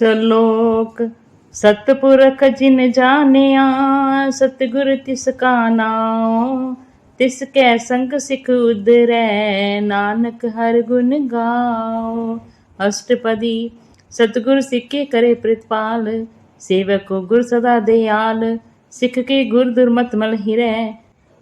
ਸਲੋਕ, ਸਤਪੁਰਖ ਜਿਨ ਜਾਣਿਆ, ਸਤਿਗੁਰ ਤਿਸ ਕਾ ਨਾਉ, ਤਿਸ ਕੈ ਸੰਗ ਸਿਖ ਉਦਰੈ, ਨਾਨਕ ਹਰ ਗੁਣ ਗਾਓ ਅਸ਼ਟਪਦੀ, ਸਤਿਗੁਰ ਸਿੱਖੇ ਕਰੇ ਪ੍ਰਿਤਪਾਲ, ਸੇਵਕ ਗੁਰ ਸਦਾ ਦਿਆਲ, ਸਿੱਖ ਕੇ ਗੁਰ ਦੁਰਮਤ ਮਲ ਹਿਰੈ।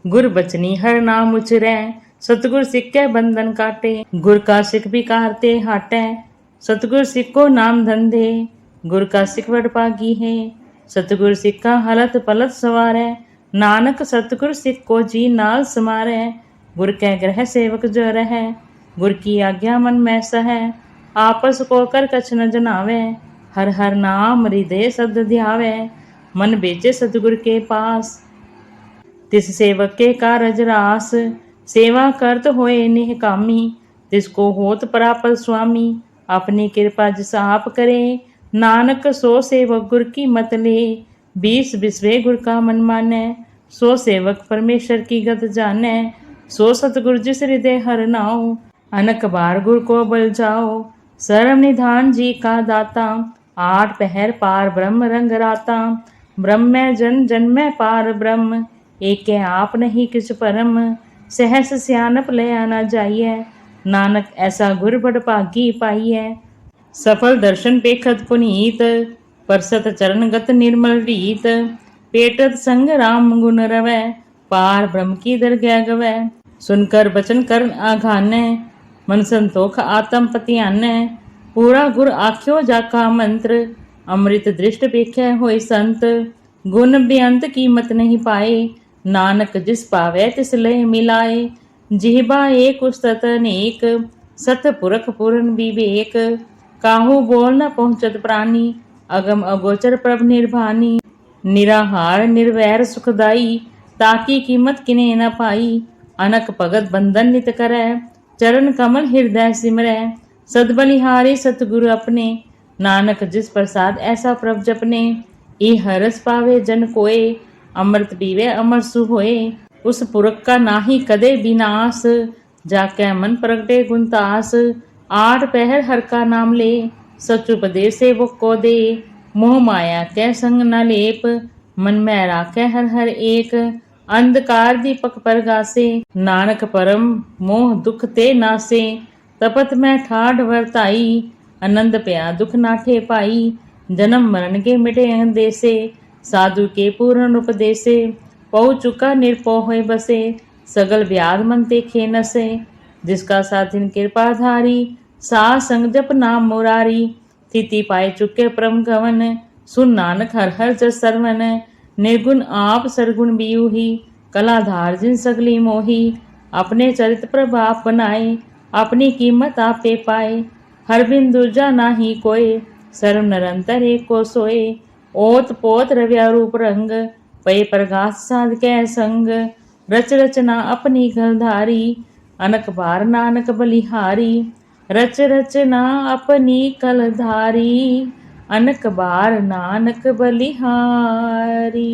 ਗੁਰ ਬਚਨੀ ਹਰ ਨਾਮ ਉਚਰੈ, ਸਤਿਗੁਰ ਸਿੱਖੇ ਬੰਧਨ ਕਾਟੇ, ਗੁਰ ਕਾ ਸਿੱਖ ਵਿਕਾਰ ਤੇ ਹਟੈ। ਸਤਿਗੁਰ ਸਿੱਖੋ ਨਾਮ ਧੰਦੇ, ਗੁਰ ਕਾ ਸਿੱਖ ਵਡ ਪਾਗੀ ਹੈ। ਸਤਿਗੁਰ ਸਿੱਖਾ ਹਲਤ ਪਲਤ ਸਵਾਰੈ, ਨਾਨਕ ਸਤਿਗੁਰ ਸਿੱਖ ਕੋ ਜੀ ਨਾਲ ਸਮਾਰੈ, ਗੁਰ ਕੈ ਗ੍ਰਹਿ ਸੇਵਕ ਜੋ ਰਹੈ, ਗੁਰ ਕੀ ਆਗਿਆ ਮਨ ਮੈਂ ਸਹੈ, ਆਪਸ ਕੋ ਕਰ ਕਛ ਨ ਜਨਾਵੇ, ਹਰ ਹਰ ਨਾਮ ਹਿਰਦੇ ਸਦ ਧਿਆਵੇ, ਮਨ ਬੇਚੇ ਸਤਿਗੁਰ ਕੇ ਪਾਸ। ਤਿਸ ਸੇਵਕ ਕੇ ਕਾਰਜ ਰਾਸ, ਸੇਵਾ ਕਰਤ ਹੋਏ ਨਿਹ ਕਾਮੀ, ਤਿਸ ਕੋ ਹੋਤ ਪ੍ਰਾਪਤ ਸੁਆਮੀ अपनी कृपा जिस आप करें, नानक सो सेवक गुर की मत ले। बीस बिस्वे गुर का मन माने, सो सेवक परमेश्वर की गत जाने। सो सतगुरु जिस हृदय हर नाओ, अनक बार गुर को बल जाओ। सर्व निधान जी का दाता, आठ पहर पार ब्रह्म रंग राता। ब्रह्म जन जन्म पार ब्रह्म, एक आप नहीं किस परम। सहस सियानप ले आना जाइए। नानक ऐसा गुर बड़ भागी पाइए ਸਫਲ ਦਰਸ਼ਨ ਪੇਖਤ ਪੁਨੀਤ ਪਰਸਤ ਚਰਨਗਤ ਨਿਰਮਲ ਰੀਤ ਪੇਟਤ ਸੰਗ ਰਾਮ ਗੁਣ ਰਵੈ ਪਾਰ ਬ੍ਰਹਮ ਕੀ ਦਰਗਹਿ ਗਵੈ ਸੁਨ ਕਰ ਬਚਨ ਕਰਨ ਆਘਾਨੈ ਮਨ ਸੰਤੋਖ ਆਤਮ ਪਤਿਆਨੈ ਪੂਰਾ ਗੁਰ ਆਖਿਓ ਜਾ ਕਾ ਮੰਤਰ ਅੰਮ੍ਰਿਤ ਦ੍ਰਿਸ਼ਟ ਵੇਖੈ ਹੋਏ ਸੰਤ ਗੁਣ ਬੇਅੰਤ ਕੀਮਤ ਨਹੀਂ ਪਾਏ ਨਾਨਕ ਜਿਸ ਪਾਵੈ ਤਿਸ ਲੈ ਮਿਲਾਏ ਜਿਹਬਾ ਏਕ ਉਸਤਤ ਅਨੇਕ, ਸਤ ਪੁਰਖ ਪੂਰਨ ਵਿਵੇਕ, ਕਾਹੂ ਬੋਲ ਨ ਪਹੁੰਚਤ ਪ੍ਰਾਨੀ, ਅਗਮ ਅਗੋਚਰ ਪ੍ਰਭ ਨਿਰਭਾਨੀ, ਨਿਰਾਹਾਰ ਨਿਰਵੈਰ ਸੁਖਦਾਈ, ਤਾਕੀ ਕੀਮਤ ਕਿਨੇ ਨ ਪਾਈ, ਅਨਕ ਭਗਤ ਬੰਧਨ ਨਿਤ ਕਰੈ, ਚਰਨ ਕਮਲ ਹਿਰਦੈ ਸਿਮਰੈ ਸਦ ਬਲਿਹਾਰੀ ਸਤਿਗੁਰੂ ਆਪਣੇ, ਨਾਨਕ ਜਿਸ ਪ੍ਰਸਾਦ ਐਸਾ ਪ੍ਰਭ ਜਪਨੇ, ਇਹ ਹਰਸ ਪਾਵੇ ਜਨ ਕੋਏ, ਅੰਮ੍ਰਿਤ ਪੀਵੇ उस पुरख का ना ही कदे विनाश जाके मन प्रगटे गुणतास आठ पहर हर का नाम ले सचुपदे से वो को दे मोह माया के संग न लेप मन में राखे हर हर एक अंधकार दीपक परगासे नानक परम मोह दुख ते नासे तपत में ठाठ वरताई आनंद पया दुख नाठे पाई जन्म मरण के मिटे देसे साधु के पूर्ण उपदेसे पहु चुका निर्पो होए बसे, सगल व्याध मन ते खे नसे, जिसका साथिन कृपाधारी, सा संग जप नाम मुरारी तिथि पाए चुके परम गवन, सुन नानक हर हर जस सरवन, निर्गुण आप सरगुण बियूही कलाधार जिन सगली मोही, अपने चरित प्रभाव बनाए, अपनी कीमत आपे पाए, हर बिन दूजा नाही कोय सर्व निरंतर एक को सोए, ओत पोत रव्या रूप रंग ਪਏ ਪ੍ਰਗਾਸ ਸਾਧ ਕੈ ਸੰਗ, ਰਚ ਰਚਨਾ ਆਪਣੀ ਗਲਧਾਰੀ ਅਨਕ ਬਾਰ ਨਾਨਕ ਬਲਿਹਾਰੀ, ਰਚ ਰਚਨਾ ਆਪਣੀ ਕਲਧਾਰੀ ਅਨਕ ਬਾਰ ਨਾਨਕ ਬਲਿਹਾਰੀ।